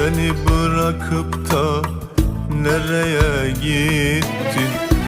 Beni bırakıp da nereye gittin